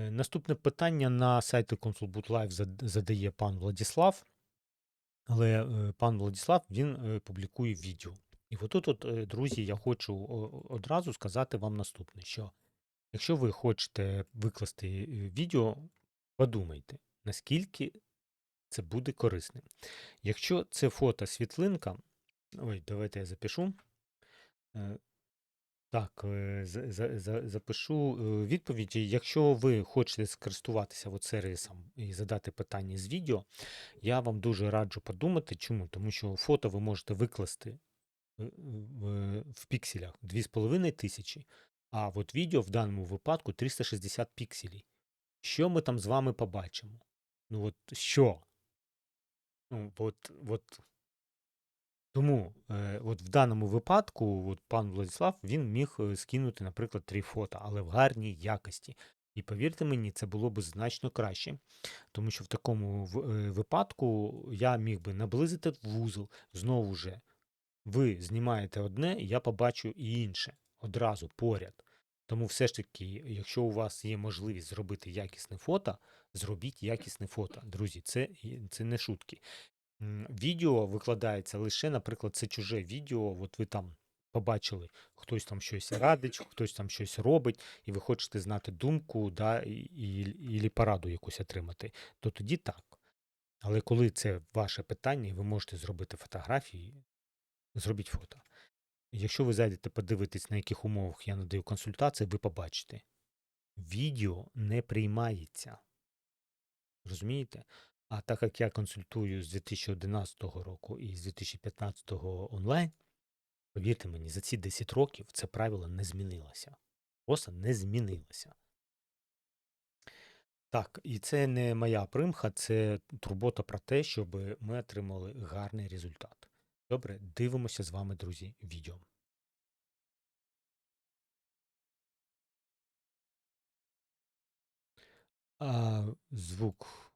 Е, Наступне питання на сайті Лайв задає пан Владіслав. Але е, пан Владіслав він е, публікує відео. І отут, от, друзі, я хочу одразу сказати вам наступне: що якщо ви хочете викласти відео, подумайте, наскільки це буде корисним. Якщо це фото світлинка, ой, давайте я запишу. Е, Так, е, за- за- за- запишу е, відповіді. Якщо ви хочете скористуватися сервісом і задати питання з відео, я вам дуже раджу подумати. Чому? Тому що фото ви можете викласти е, в, в пікселях 2,5 тисячі, а от відео в даному випадку 360 пікселів. Що ми там з вами побачимо? Ну от що? Ну, от, от тому е, от в даному випадку от пан Владислав він міг е, скинути, наприклад, три фото, але в гарній якості. І повірте мені, це було б значно краще. Тому що в такому е, випадку я міг би наблизити вузол знову же. Ви знімаєте одне, я побачу і інше одразу поряд. Тому все ж таки, якщо у вас є можливість зробити якісне фото, зробіть якісне фото. Друзі, це, це не шутки. Відео викладається лише, наприклад, це чуже відео. От ви там побачили, хтось там щось радить, хтось там щось робить, і ви хочете знати думку, да, і, і, і пораду якусь отримати, то тоді так. Але коли це ваше питання, і ви можете зробити фотографії, зробіть фото. Якщо ви зайдете подивитись, на яких умовах я надаю консультації, ви побачите. Відео не приймається. Розумієте? А так як я консультую з 2011 року і з 2015 онлайн, повірте мені, за ці 10 років це правило не змінилося. Просто не змінилося. Так, і це не моя примха, це турбота про те, щоб ми отримали гарний результат. Добре, дивимося з вами, друзі, відео. А звук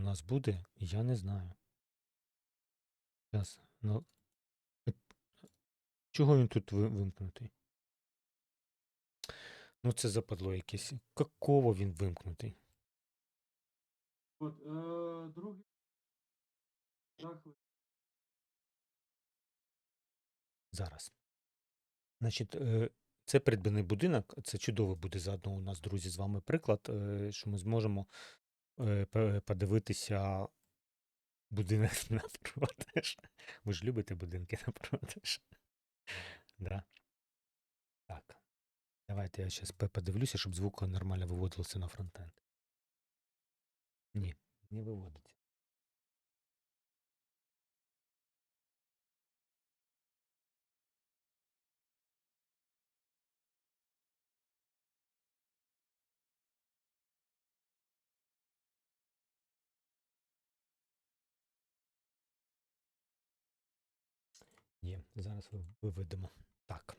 у нас буде? Я не знаю. Зараз. Ну, е, чого він тут вимкнутий? Ну, це западло якесь. Какого він вимкнутий? От, е, другий Зараз. Значить, е, це придбаний будинок. Це чудово буде заодно у нас, друзі, з вами приклад, е, що ми зможемо подивитися будинок на продаж. Ви ж любите будинки на продаж. Да. Так. Давайте я зараз подивлюся, щоб звук нормально виводився на фронтенд. Ні, не виводиться. Зараз виведемо. Так.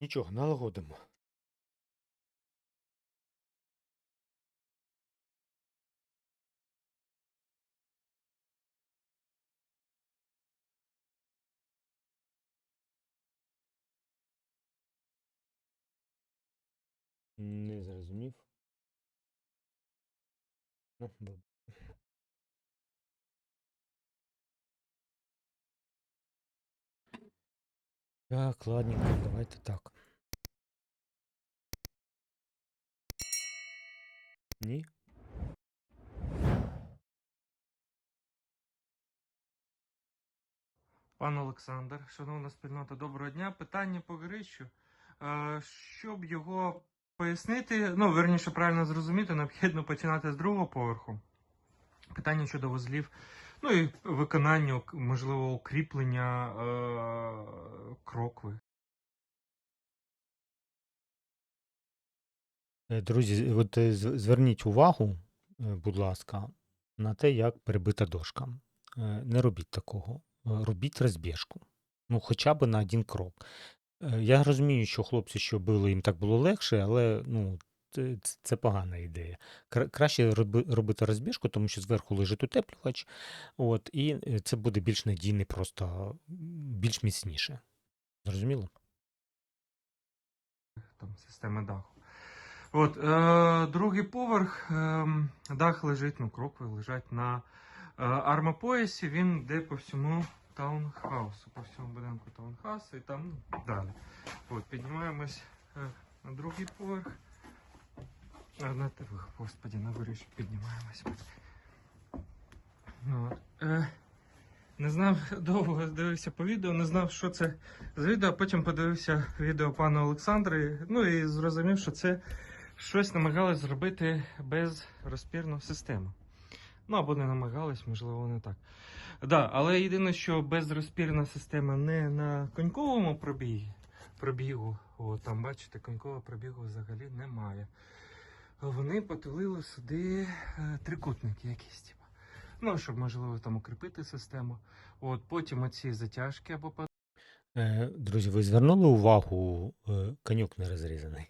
Нічого, налагодимо. Не зрозумів. Ну, добре. Так, ладненько, давайте так. Ні? Пан Олександр, шановна спільнота, доброго дня. Питання по Грищу. Е, Щоб його пояснити, ну, верніше, правильно зрозуміти, необхідно починати з другого поверху. Питання щодо вузлів, ну і виконання, можливо, укріплення е, крокви. Е, Друзі, от е, зверніть увагу, е, будь ласка, на те, як перебита дошка. Не робіть такого. Робіть розбіжку. Ну, хоча б на один крок. Е, Я розумію, що хлопці, що били, їм так було легше, але ну, це, це- погана ідея. Кра- Краще роби, робити розбіжку, тому що зверху лежить утеплювач, от, і е, це буде більш надійний, просто більш міцніше. Зрозуміло? там системи даху. От, е, другий поверх, е, дах лежить, ну, крокви лежать на е, армопоясі, він йде по всьому таунхаусу, по всьому будинку таунхаусу і там ну, далі. От, піднімаємось е, на другий поверх. А, на, те- господі, на горіше піднімаємось. От, е, не знав, довго дивився по відео, не знав, що це з відео, потім подивився відео пана Олександра, ну і зрозумів, що це щось намагалось зробити без розпірну систему. Ну або не намагались, можливо, не так. Да, але єдине, що безрозпірна система не на коньковому пробігі, пробігу, о, там бачите, конькового пробігу взагалі немає. Вони потулили сюди е, трикутники якісь, типу. Ну, щоб можливо там укріпити систему. От потім оці затяжки або Е, Друзі, ви звернули увагу, е, коньок не розрізаний.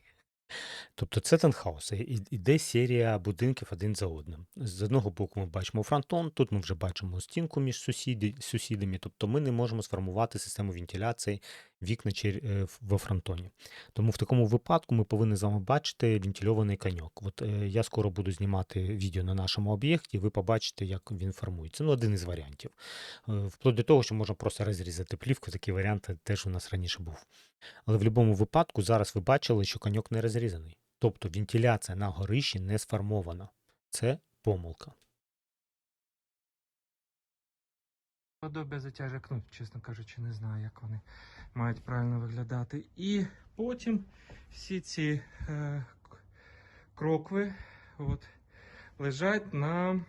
Тобто це тенхаус, і- Іде серія будинків один за одним. З одного боку ми бачимо фронтон, тут ми вже бачимо стінку між сусіди, сусідами, тобто ми не можемо сформувати систему вентиляції вікна е, во фронтоні. Тому в такому випадку ми повинні з вами бачити вентильований коньок. От е, я скоро буду знімати відео на нашому об'єкті, ви побачите, як він формується. Ну, один із варіантів. Е, Вплоть до того, що можна просто розрізати плівку, такий варіант теж у нас раніше був. Але в будь-якому випадку зараз ви бачили, що коньок не розрізаний. Тобто вентиляція на горищі не сформована. Це помилка. подобія затяжок, ну, чесно кажучи, не знаю, як вони мають правильно виглядати. І потім всі ці е, крокви от, лежать на,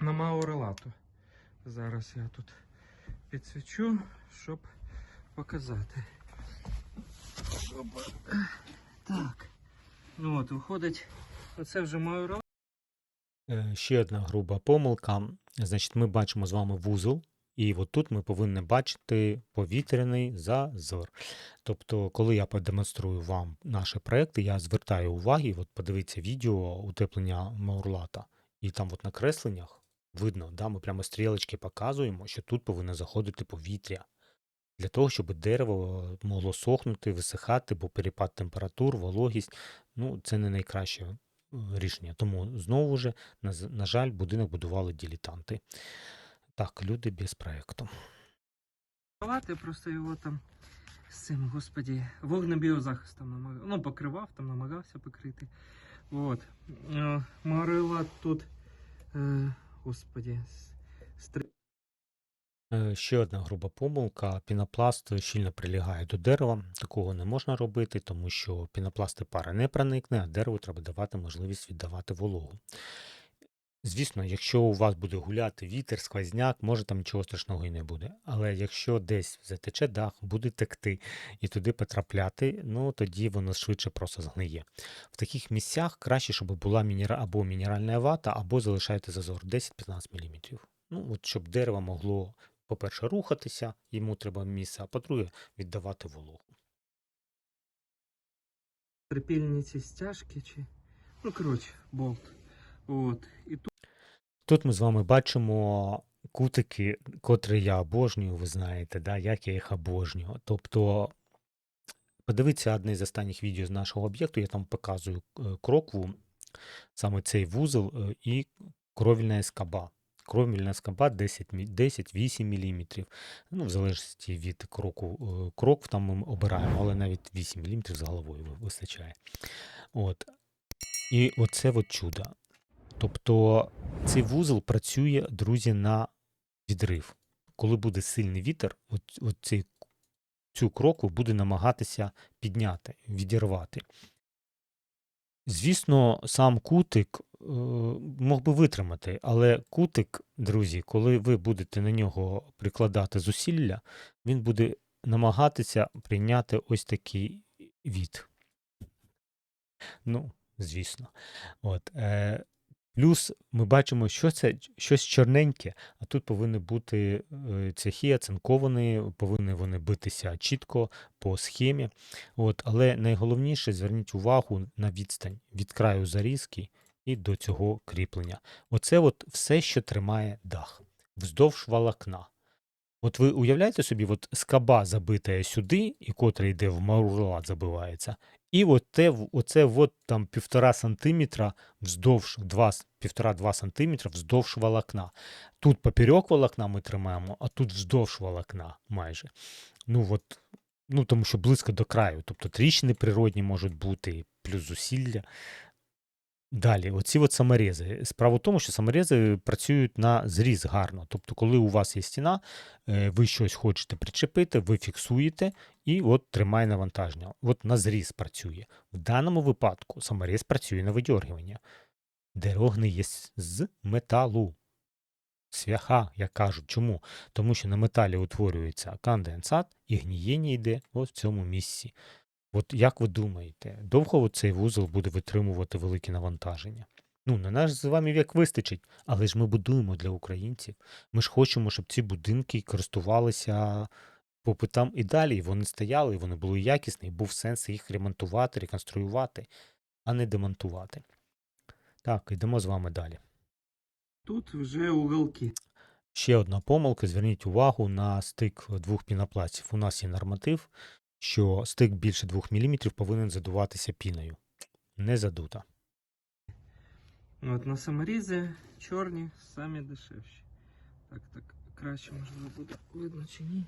на маурелату. Зараз я тут підсвічу, щоб показати. Так. Ну от, виходить, оце вже маурелат. Е, Ще одна груба помилка. Значить, ми бачимо з вами вузол, і от тут ми повинні бачити повітряний зазор. Тобто, коли я продемонструю вам наші проекти, я звертаю увагу, от подивіться відео утеплення Маурлата, і там от на кресленнях видно, да, ми прямо стрілочки показуємо, що тут повинно заходити повітря. Для того, щоб дерево могло сохнути, висихати, бо перепад температур, вологість ну, це не найкраще е, рішення. Тому знову ж, на, на жаль, будинок будували дилетанти. Так, люди без проекту. Палати, просто його там з цим, господі, вогнебіозахистом намагав, ну, покривав, там намагався покрити. От. Е, Марила тут, е, господі, с- стри... Е, Ще одна груба помилка. Пінопласт щільно прилягає до дерева. Такого не можна робити, тому що пінопласти пара не проникне, а дереву треба давати можливість віддавати вологу. Звісно, якщо у вас буде гуляти вітер, сквозняк, може там нічого страшного і не буде. Але якщо десь затече дах, буде текти і туди потрапляти, ну тоді воно швидше просто згниє. В таких місцях краще, щоб була мінера... або мінеральна вата, або залишайте зазор 10-15 мм. Ну, от щоб дерево могло, по-перше, рухатися, йому треба місце, а по-друге, віддавати вологу. трипільні ці стяжки, чи. Ну, коротше, болт. От. І тут Тут ми з вами бачимо кутики, котрі я обожнюю, ви знаєте, да, як я їх обожнюю. Тобто, подивіться одне з останніх відео з нашого об'єкту, я там показую е, крокву, саме цей вузол е, і кровільна скаба. Кровільна скаба 10 мі- 10-8 мм. Ну, в залежності від кроку е, крокв там ми обираємо, але навіть 8 мм з головою вистачає. От. І оце от чудо. Тобто цей вузол працює, друзі, на відрив. Коли буде сильний вітер, от, цю кроку буде намагатися підняти, відірвати. Звісно, сам кутик е, мог би витримати, але кутик, друзі, коли ви будете на нього прикладати зусилля, він буде намагатися прийняти ось такий від. Ну, звісно. От, е, плюс ми бачимо, що це щось чорненьке, а тут повинні бути е, цехи оцинковані, повинні вони битися чітко по схемі. От, але найголовніше зверніть увагу на відстань від краю зарізки і до цього кріплення. Оце от все, що тримає дах вздовж волокна. От ви уявляєте собі, от скаба забита сюди, і котра йде в маурлат забивається, і от те, оце от там півтора сантиметра вздовж, два, с- півтора-два сантиметра вздовж волокна. Тут поперек волокна ми тримаємо, а тут вздовж волокна майже. Ну от, ну тому що близько до краю. Тобто тріщини природні можуть бути, плюс зусилля. Далі, оці от саморези. Справа в тому, що саморези працюють на зріз гарно. Тобто, коли у вас є стіна, е, ви щось хочете причепити, ви фіксуєте і от тримає навантаження. От на зріз працює. В даному випадку саморез працює на видьоргування. Дерево гниє з- металу. Свяха, як кажуть. Чому? Тому що на металі утворюється конденсат і гнієння йде от в цьому місці. От як ви думаєте, довго цей вузол буде витримувати велике навантаження? Ну, на наш з вами вік вистачить, але ж ми будуємо для українців. Ми ж хочемо, щоб ці будинки користувалися попитом і далі. Вони стояли, вони були якісні, і був сенс їх ремонтувати, реконструювати, а не демонтувати. Так, йдемо з вами далі. Тут вже уголки. Ще одна помилка. Зверніть увагу на стик двох пінопластів. У нас є норматив, що стик більше 2 мм повинен задуватися піною. Не задута. От на саморізи чорні самі дешевші. Так, так, краще можливо буде видно чи ні.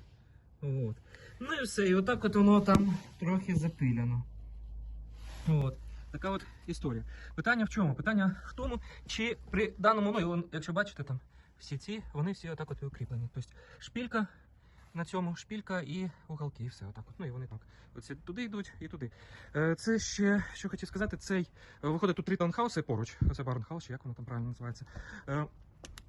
От. Ну і все, і отак от воно там трохи запиляно. От. Така от історія. Питання в чому? Питання в тому, чи при даному, ну, якщо бачите там, всі ці, вони всі отак от укріплені. Тобто шпілька на цьому, шпілька і уголки, і все отак. Ну і вони так. Оці туди йдуть і туди. Е, Це ще, що хотів сказати, цей е, виходить тут три таунхауси поруч. Оце барнхаус, чи як воно там правильно називається.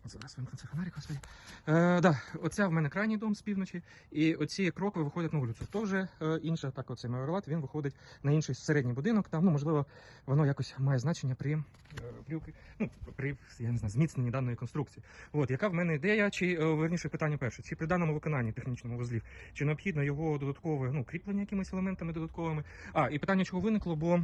Зараз вимкну цей фонарик, господи. Е, да, оця в мене крайній дом з півночі, і оці крокви виходять на вулицю. То вже е, інше, так оцей майорлат, він виходить на інший середній будинок. Там, ну, можливо, воно якось має значення при, е, при, ну, при я не знаю, зміцненні даної конструкції. От, яка в мене ідея, чи е, верніше питання перше, чи при даному виконанні технічному вузлів, чи необхідно його додаткове ну, кріплення якимись елементами додатковими. А, і питання, чого виникло, бо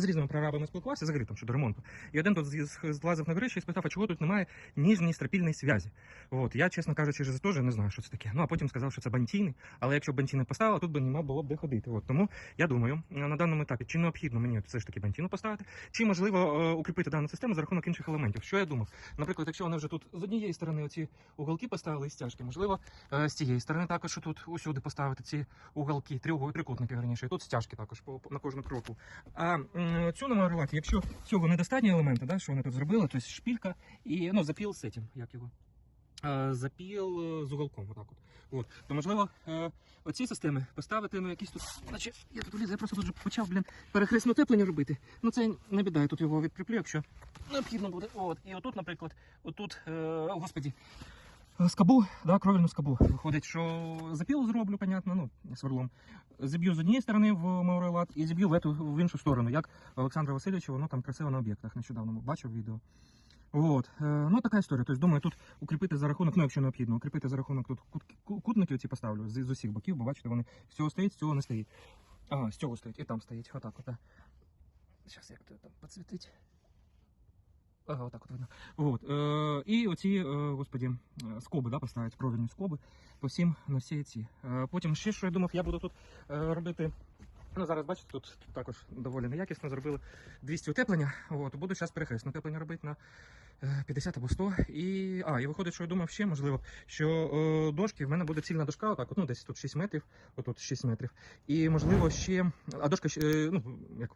з різними прорабами спілкувався взагалі там щодо ремонту. І один тут злазив на горищі і спитав, а чого тут немає ніжньої стропільної зв'язі. От я, чесно кажучи, теж не знаю, що це таке. Ну а потім сказав, що це бантійни. Але якщо б бантійни поставили, тут би нема було б де ходити. От тому я думаю, на даному етапі чи необхідно мені все ж таки бантіну поставити, чи можливо е, укріпити дану систему за рахунок інших елементів. Що я думав? Наприклад, якщо вони вже тут з однієї сторони оці уголки поставили і стяжки, можливо, е, з цієї сторони також тут усюди поставити ці уголки, трикутники верніше, і тут стяжки також на кожну кроку. А цю намалювати, якщо цього недостатньо елемента, да, що вони тут зробили, тобто шпілька і ну, запіл з цим, як його. Е, Запіл е, з уголком, отак от. От. То можливо, е, оці системи поставити, ну якісь тут. Наче я тут вліз, я просто тут почав, блін, перехресне утеплення робити. Ну це не біда, я тут його відкріплю, якщо необхідно буде. От. І отут, наприклад, отут, е, о, господі, е, скабу, да, кровельну скабу. Виходить, що запіл зроблю, понятно, ну, сверлом. Зіб'ю з однієї сторони в Маурелат і зіб'ю в, ету, в іншу сторону, як Олександра Васильовича, воно там красиво на об'єктах нещодавно бачив відео. От. Е, ну така історія. Тобто, думаю, тут укріпити за рахунок, ну якщо необхідно, укріпити за рахунок тут кут, ку- кутники оці поставлю з, з усіх боків, бо бачите, вони з цього стоїть, з цього не стоїть. Ага, з цього стоїть, і там стоїть. Отак от. Зараз як то там підсвітить. Ага, отак от видно. От. Е, і оці, е, господі, е, скоби, да, поставить кровельні скоби по всім на всі ці. Потім ще що я думав, я буду тут робити. Ну, зараз бачите, тут також доволі неякісно зробили 200 утеплення. От, буду зараз перехресне утеплення робити на е, 50 або 100. І, а, і виходить, що я думав ще, можливо, що е, дошки, в мене буде цільна дошка, отак, от, ну, десь тут 6 метрів, отут 6 метрів. І, можливо, ще, а дошка, е, ну, як,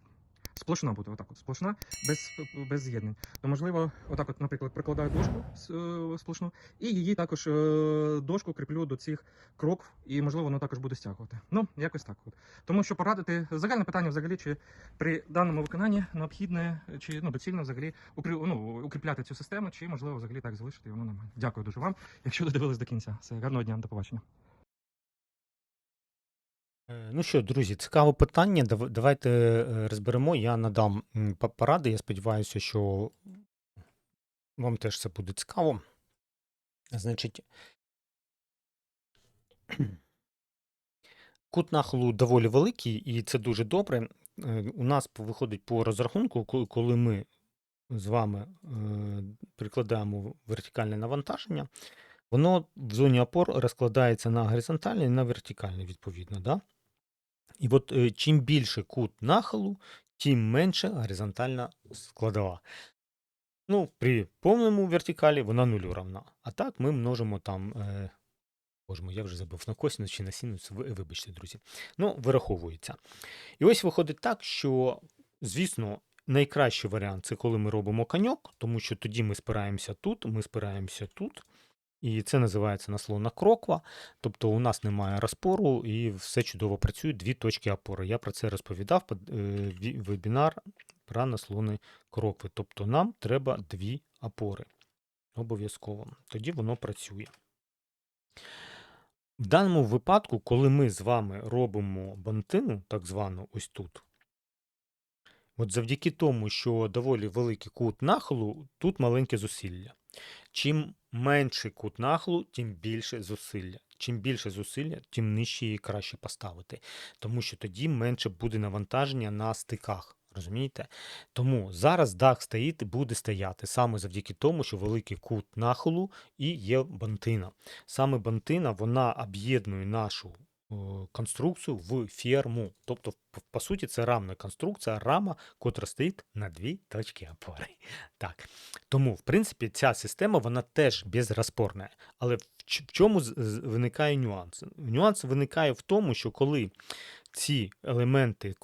сплошна буде, отак от, сплошна, без, без з'єднань. То, можливо, отак от, наприклад, прикладаю дошку е, сплошну, і її також е, дошку кріплю до цих крокв, і, можливо, воно також буде стягувати. Ну, якось так. От. Тому що порадити загальне питання взагалі, чи при даному виконанні необхідне, чи ну, доцільно взагалі укрі, ну, укріпляти цю систему, чи можливо взагалі так залишити і воно нормально. Дякую дуже вам, якщо додивились до кінця. Все, гарного дня, до побачення. Е, Ну що, друзі, цікаве питання. Давайте е, розберемо. Я надам поради. Я сподіваюся, що вам теж це буде цікаво. Значить, кут нахилу доволі великий, і це дуже добре. Е, У нас виходить по розрахунку, коли ми з вами прикладаємо вертикальне навантаження, воно в зоні опор розкладається на горизонтальний і на вертикальний, відповідно. Да? І от е, чим більше кут нахилу, тим менше горизонтальна складова. Ну, при повному вертикалі вона нулю равна. А так ми множимо там. Е, Боже мой, я вже забув на косинус чи на синус, вибачте, друзі. Ну, вираховується. І ось виходить так, що, звісно, найкращий варіант це коли ми робимо коньок, тому що тоді ми спираємося тут, ми спираємося тут. І це називається наслонна кроква. Тобто у нас немає розпору і все чудово працює, дві точки опори. Я про це розповідав е, вебінар про наслони крокви. Тобто нам треба дві опори. Обов'язково. Тоді воно працює. В даному випадку, коли ми з вами робимо бантину, так звану, ось тут, от завдяки тому, що доволі великий кут нахилу, тут маленьке зусилля. Чим менший кут нахилу, тим більше зусилля. Чим більше зусилля, тим нижче її краще поставити. Тому що тоді менше буде навантаження на стиках. Розумієте? Тому зараз дах стоїть буде стояти саме завдяки тому, що великий кут нахилу і є бантина. Саме бантина вона об'єднує нашу конструкцію в ферму. Тобто, по- суті, це рамна конструкція, рама, котра стоїть на дві точки опори. Так. Тому, в принципі, ця система вона теж безрозпорна. Але в чому виникає нюанс? Нюанс виникає в тому, що коли ці елементи е,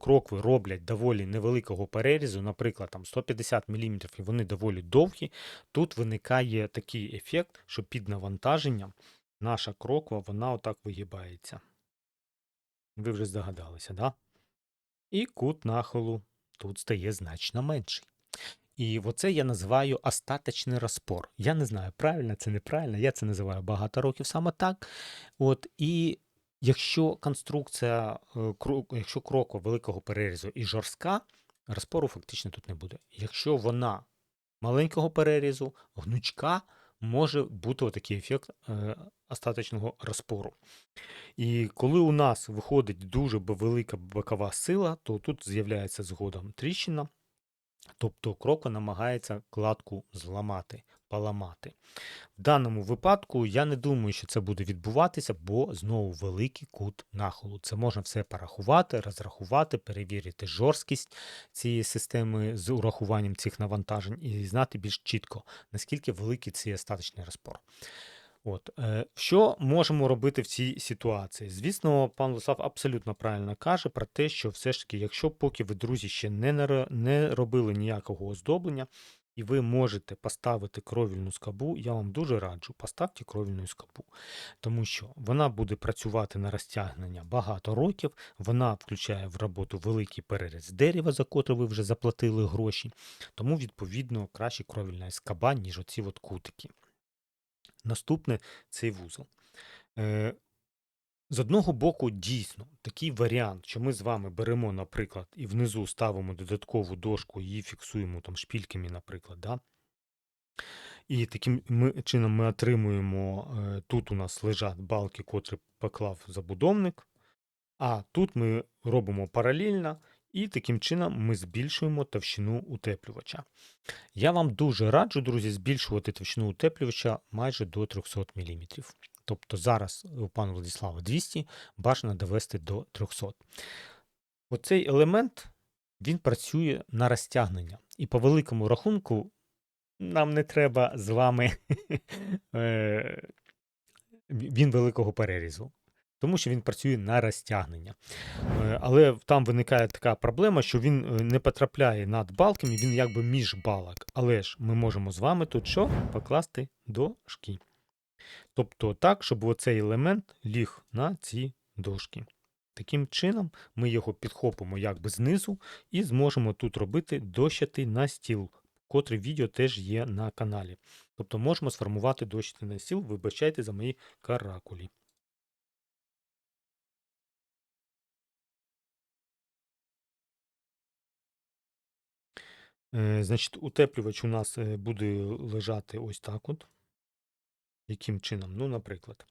крокви роблять доволі невеликого перерізу, наприклад, там 150 мм, і вони доволі довгі, тут виникає такий ефект, що під навантаженням наша кроква вона отак вигибається. Ви вже здогадалися, да? І кут нахилу тут стає значно менший. І оце я називаю остаточний розпор. Я не знаю, правильно це неправильно, я це називаю багато років саме так. От, і якщо конструкція, е, якщо кроква великого перерізу і жорстка, розпору фактично тут не буде. Якщо вона маленького перерізу, гнучка, може бути отакий ефект е, остаточного розпору. І коли у нас виходить дуже велика бокова сила, то тут з'являється згодом тріщина, тобто кроква намагається кладку зламати, поламати. В даному випадку я не думаю, що це буде відбуватися, бо знову великий кут нахилу. Це можна все порахувати, розрахувати, перевірити жорсткість цієї системи з урахуванням цих навантажень і знати більш чітко, наскільки великий цей остаточний розпор. От, е, що можемо робити в цій ситуації? Звісно, пан Владислав абсолютно правильно каже про те, що все ж таки, якщо поки ви, друзі, ще не, робили ніякого оздоблення, і ви можете поставити кровільну скобу, я вам дуже раджу, поставте кровільну скобу. Тому що вона буде працювати на розтягнення багато років, вона включає в роботу великий переріз дерева, за котре ви вже заплатили гроші. Тому, відповідно, краще кровільна скоба, ніж оці от кутики. Наступне цей вузол. Е, з одного боку, дійсно, такий варіант, що ми з вами беремо, наприклад, і внизу ставимо додаткову дошку, її фіксуємо там шпільками, наприклад. Да? І таким чином ми отримуємо, е, тут у нас лежать балки, котрі поклав забудовник, а тут ми робимо паралельно, і таким чином ми збільшуємо товщину утеплювача. Я вам дуже раджу, друзі, збільшувати товщину утеплювача майже до 300 мм. Тобто зараз у пана Владислава 200, бажано довести до 300. Оцей елемент він працює на розтягнення. І по великому рахунку нам не треба з вами е, він великого перерізу. Тому що він працює на розтягнення. Е, Але там виникає така проблема, що він е, не потрапляє над балками, він якби між балок. Але ж ми можемо з вами тут що? Покласти дошки. Тобто так, щоб оцей елемент ліг на ці дошки. Таким чином, ми його підхопимо якби знизу і зможемо тут робити дощатий настіл, котрий відео теж є на каналі. Тобто можемо сформувати дощатий настіл, вибачайте за мої каракулі. Значить, утеплювач у нас е, буде лежати ось так от. Яким чином? Ну, наприклад,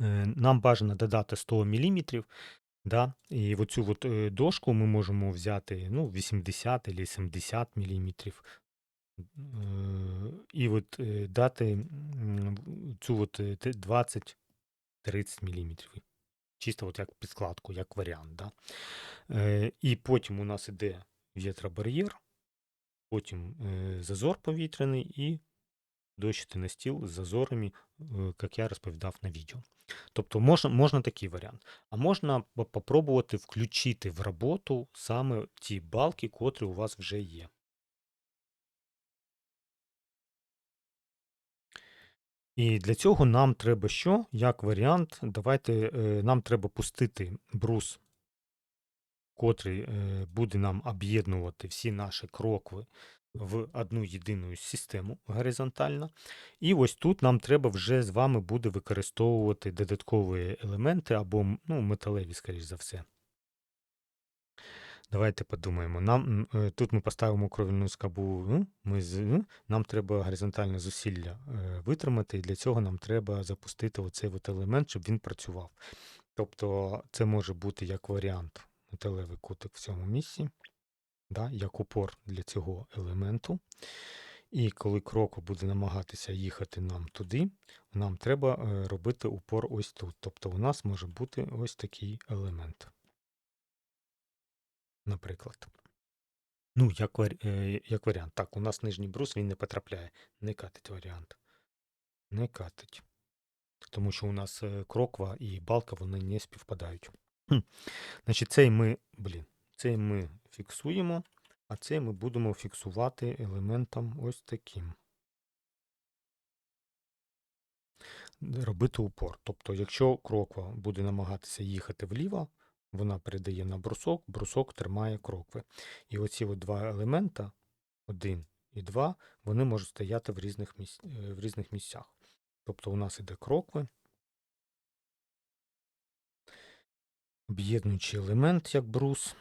е, нам бажано додати 100 мм, да? і оцю от е, дошку ми можемо взяти ну, 80 або 70 мм. Е, І от е, дати цю от е, 20-30 мм. Чисто от як підкладку, як варіант. Да? Е, І потім у нас іде вітробар'єр, потім е, зазор повітряний і дощити на стіл з зазорами, е, як я розповідав на відео. Тобто можна, можна такий варіант. А можна попробувати включити в роботу саме ті балки, котрі у вас вже є. І для цього нам треба що? Як варіант, давайте е, нам треба пустити брус, котрий е, буде нам об'єднувати всі наші крокви в одну єдину систему горизонтально. І ось тут нам треба вже з вами буде використовувати додаткові елементи або ну, металеві, скоріш за все. Давайте подумаємо. Нам, е, тут ми поставимо кровільну скобу, м, ми з, нам треба горизонтальне зусилля е, витримати, і для цього нам треба запустити оцей от елемент, щоб він працював. Тобто це може бути як варіант металевий кутик в цьому місці, да, як упор для цього елементу. І коли крок буде намагатися їхати нам туди, нам треба е, робити упор ось тут. Тобто у нас може бути ось такий елемент. Наприклад. Ну, як, е, як варіант. Так, у нас нижній брус він не потрапляє. Не катить варіант. Не катить. Тому що у нас е, кроква і балка вони не співпадають. Значить, цей ми, блін, цей ми фіксуємо, а цей ми будемо фіксувати елементом ось таким. Робити упор. Тобто, якщо кроква буде намагатися їхати вліво, вона передає на брусок, брусок тримає крокви. І оці от два елемента, один і два, вони можуть стояти в різних, місць, е, в різних місцях. Тобто у нас іде крокви, об'єднуючий елемент, як брус,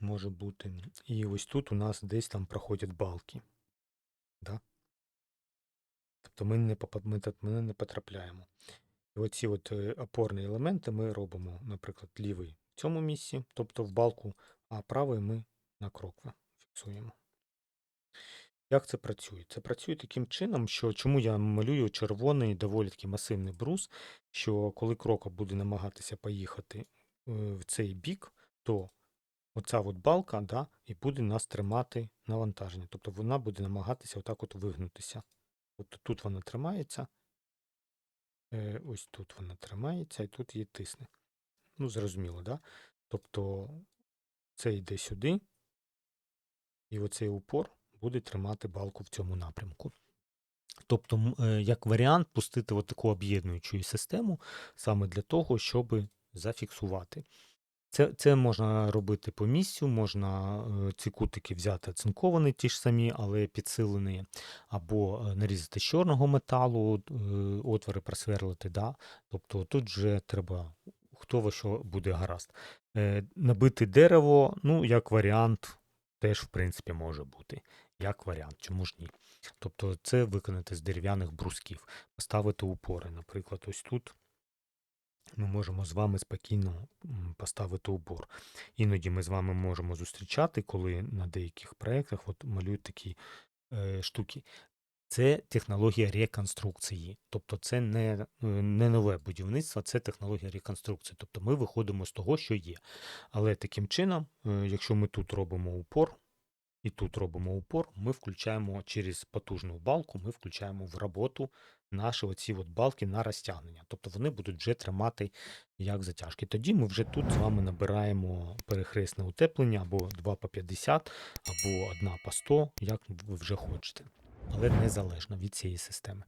може бути. І ось тут у нас десь там проходять балки. Да? Тобто ми не, ми, ми не потрапляємо. І оці от е, опорні елементи ми робимо, наприклад, лівий в цьому місці, тобто в балку, а правий ми на крокви фіксуємо. Як це працює? Це працює таким чином, що чому я малюю червоний доволі такий масивний брус, що коли крока буде намагатися поїхати е, в цей бік, то оця от балка да, і буде нас тримати навантаження. Тобто вона буде намагатися отак от вигнутися. Тобто тут вона тримається, е, ось тут вона тримається, і тут її тисне. Ну, зрозуміло, да? Тобто це йде сюди, і оцей упор буде тримати балку в цьому напрямку. Тобто, е, як варіант, пустити таку об'єднуючу систему саме для того, щоб зафіксувати. Це, це можна робити по місцю, можна е, ці кутики взяти оцинковані, ті ж самі, але підсилені, або е, нарізати з чорного металу, отвори просверлити. Да? Тобто тут вже треба, хто во що буде гаразд. Набити дерево, ну, як варіант, теж, в принципі, може бути. Як варіант, чому ж ні? Тобто це виконати з дерев'яних брусків, поставити упори. Наприклад, ось тут ми можемо з вами спокійно поставити упор. Іноді ми з вами можемо зустрічати, коли на деяких проєктах малюють такі е, штуки. Це технологія реконструкції. Тобто це не, е, не нове будівництво, це технологія реконструкції. Тобто ми виходимо з того, що є. Але таким чином, е, якщо ми тут робимо упор, і тут робимо упор, ми включаємо через потужну балку, ми включаємо в роботу наші оці от балки на розтягнення. Тобто вони будуть вже тримати як затяжки. Тоді ми вже тут з вами набираємо перехресне утеплення або 2 по 50, або 1 по 100, як ви вже хочете. Але незалежно від цієї системи.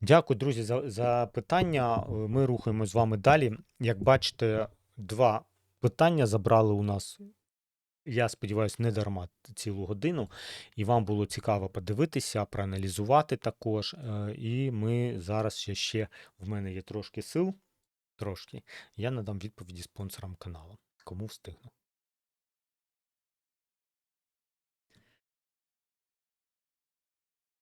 Дякую, друзі, за, за питання. Е, Ми рухаємось з вами далі. Як бачите, два питання забрали у нас я сподіваюся, не дарма цілу годину, і вам було цікаво подивитися, проаналізувати також. е, І ми зараз ще, ще в мене є трошки сил, трошки. Я надам відповіді спонсорам каналу, кому встигну.